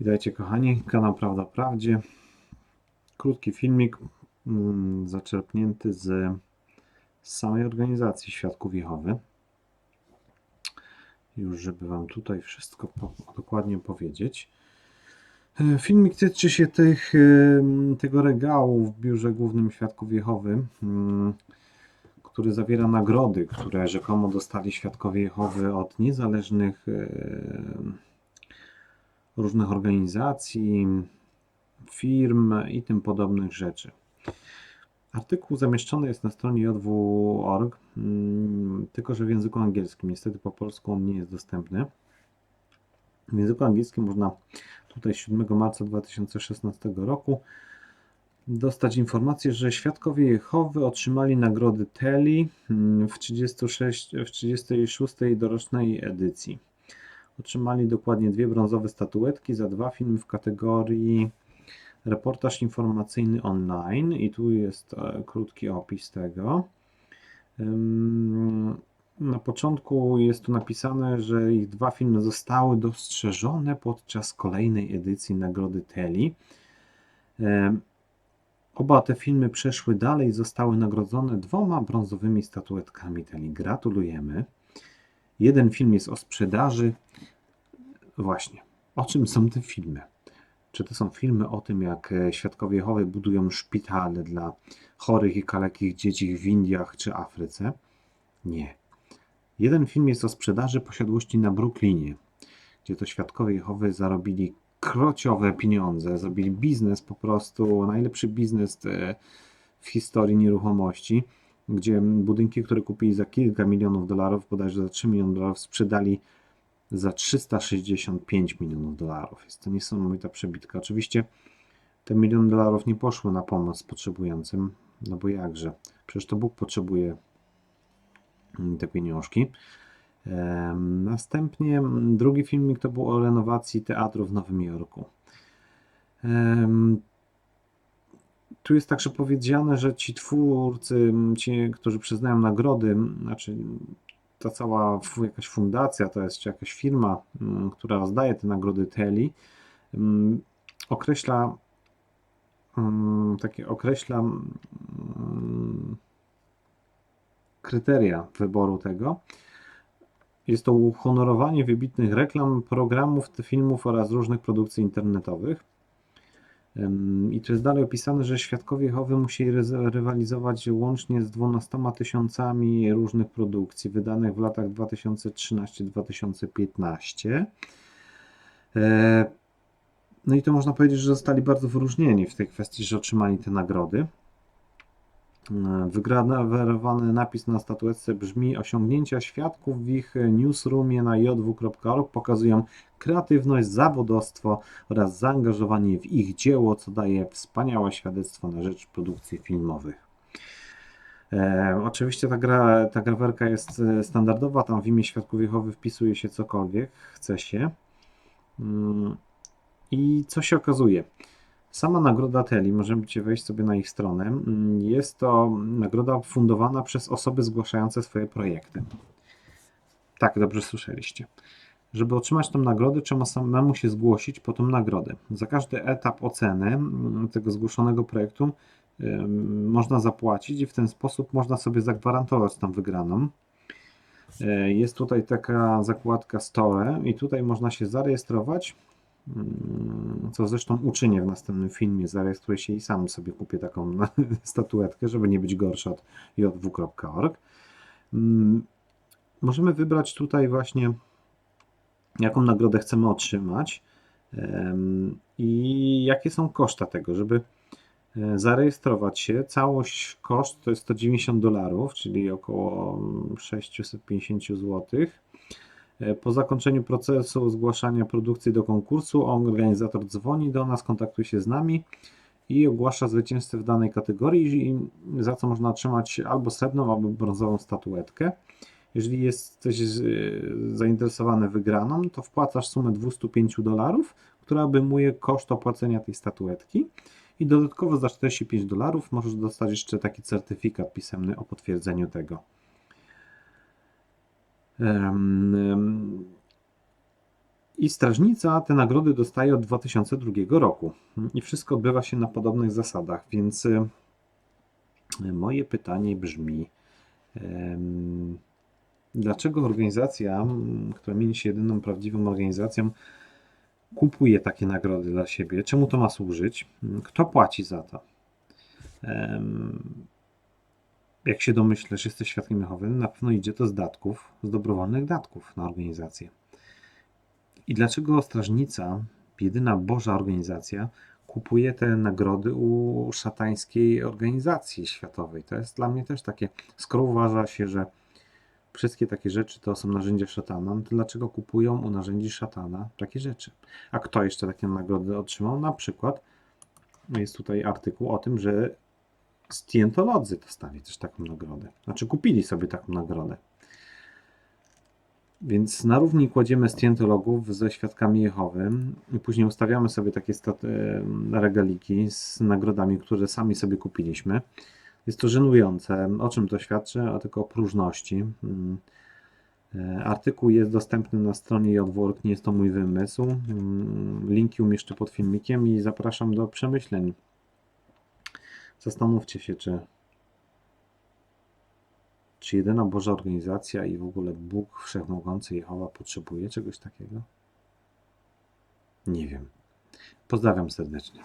Witajcie kochani, kanał Prawda Prawdzie. Krótki filmik mm, zaczerpnięty z, z samej organizacji Świadków Jehowy. Już żeby Wam tutaj wszystko po, dokładnie powiedzieć. E, Filmik tyczy się tych, em, tego regału w biurze głównym Świadków Jehowy, mm, który zawiera nagrody, które rzekomo dostali Świadkowie Jehowy od niezależnych em, różnych organizacji, firm i tym podobnych rzeczy. Artykuł zamieszczony jest na stronie jw.org, mm, tylko że w języku angielskim. Niestety po polsku on nie jest dostępny. W języku angielskim można tutaj 7 marca 2016 roku dostać informację, że świadkowie Jehowy otrzymali nagrody Telly mm, w 36, w 36 dorocznej edycji. Otrzymali dokładnie dwie brązowe statuetki za dwa filmy w kategorii reportaż informacyjny online i tu jest e, krótki opis tego. Na początku jest tu napisane, że ich dwa filmy zostały dostrzeżone podczas kolejnej edycji Nagrody. Em, Oba te filmy przeszły dalej i zostały nagrodzone dwoma brązowymi statuetkami Telly. Gratulujemy. Jeden film jest o sprzedaży. Właśnie, o czym są te filmy? Czy to są filmy o tym, jak e, świadkowie Jehowy budują szpitale dla chorych i kalekich dzieci w Indiach czy Afryce? Nie. Jeden film jest o sprzedaży posiadłości na Brooklynie, gdzie to świadkowie Jehowy zarobili krociowe pieniądze, zrobili biznes po prostu, najlepszy biznes e, w historii nieruchomości, gdzie budynki, które kupili za kilka milionów dolarów, bodajże za 3 miliony dolarów, sprzedali za 365 milionów dolarów. Jest to niesamowita przebitka. Oczywiście te miliony dolarów nie poszły na pomoc potrzebującym, no bo jakże? Przecież to Bóg potrzebuje mm, te pieniążki. Następnie mm, drugi filmik to był o renowacji teatru w Nowym Jorku. Tu jest także powiedziane, że ci twórcy, m, ci, którzy przyznają nagrody, znaczy ta cała jakaś fundacja, to jest czy jakaś firma, m, która rozdaje te nagrody Telly, m, określa mm, takie określa mm, kryteria wyboru tego. Jest to uhonorowanie wybitnych reklam, programów, filmów oraz różnych produkcji internetowych. I tu jest dalej opisane, że świadkowie Jehowy musieli rywalizować łącznie z 12 tysiącami różnych produkcji wydanych w latach 2013-2015. E, No i to można powiedzieć, że zostali bardzo wyróżnieni w tej kwestii, że otrzymali te nagrody. E, Wygrawerowany napis na statuetce brzmi: Osiągnięcia świadków w ich newsroomie na jw.org pokazują kreatywność, zawodowstwo oraz zaangażowanie w ich dzieło, co daje wspaniałe świadectwo na rzecz produkcji filmowych. E, oczywiście ta, gra, ta grawerka jest e, standardowa, tam w imię Świadków Jehowy wpisuje się cokolwiek chce się. Mm, I co się okazuje? Sama nagroda Teli, możecie wejść sobie na ich stronę, mm, jest to nagroda fundowana przez osoby zgłaszające swoje projekty. Tak, dobrze słyszeliście. Żeby otrzymać tą nagrodę, trzeba samemu się zgłosić po tą nagrodę. Za każdy etap oceny mm, tego zgłoszonego projektu można zapłacić i w ten sposób można sobie zagwarantować tam wygraną. E, Jest tutaj taka zakładka Store i tutaj można się zarejestrować, co zresztą uczynię w następnym filmie. Zarejestruję się i sam sobie kupię taką statuetkę, żeby nie być gorsza od jw.org. Mm, Możemy wybrać tutaj właśnie, jaką nagrodę chcemy otrzymać i jakie są koszta tego, żeby e, zarejestrować się. Całość koszt to jest 190 dolarów, czyli około 650 zł. E, Po zakończeniu procesu zgłaszania produkcji do konkursu, organizator dzwoni do nas, kontaktuje się z nami i ogłasza zwycięzcę w danej kategorii, za co można otrzymać albo srebrną, albo brązową statuetkę. Jeżeli jesteś e, zainteresowany wygraną, to wpłacasz sumę 205 dolarów, która obejmuje koszt opłacenia tej statuetki. I dodatkowo za 45 dolarów możesz dostać jeszcze taki certyfikat pisemny o potwierdzeniu tego. I strażnica te nagrody dostaje od 2002 roku. I wszystko odbywa się na podobnych zasadach, więc moje pytanie brzmi: dlaczego organizacja, która mieni się jedyną prawdziwą organizacją, kupuje takie nagrody dla siebie? Czemu to ma służyć? Kto płaci za to? Jak się domyślasz, jesteś świadkiem Jehowy, na pewno idzie to z datków, z dobrowolnych datków na organizację. I dlaczego strażnica, jedyna Boża organizacja, kupuje te nagrody u szatańskiej organizacji światowej? To jest dla mnie też takie, skoro uważa się, że wszystkie takie rzeczy to są narzędzia szatana, no to dlaczego kupują u narzędzi szatana takie rzeczy? A kto jeszcze takie nagrody otrzymał? Na przykład jest tutaj artykuł o tym, że Scientolodzy dostali też taką nagrodę. Znaczy kupili sobie taką nagrodę. Więc na równi kładziemy Scientologów ze świadkami Jehowy i później ustawiamy sobie takie e, regaliki z nagrodami, które sami sobie kupiliśmy. Jest to żenujące. O czym to świadczy? O tylko o próżności. Mm. E, Artykuł jest dostępny na stronie JWORK, nie jest to mój wymysł. Mm, Linki umieszczę pod filmikiem i zapraszam do przemyśleń. Zastanówcie się, czy, czy jedyna Boża organizacja i w ogóle Bóg Wszechmogący Jehowa potrzebuje czegoś takiego? Nie wiem. Pozdrawiam serdecznie.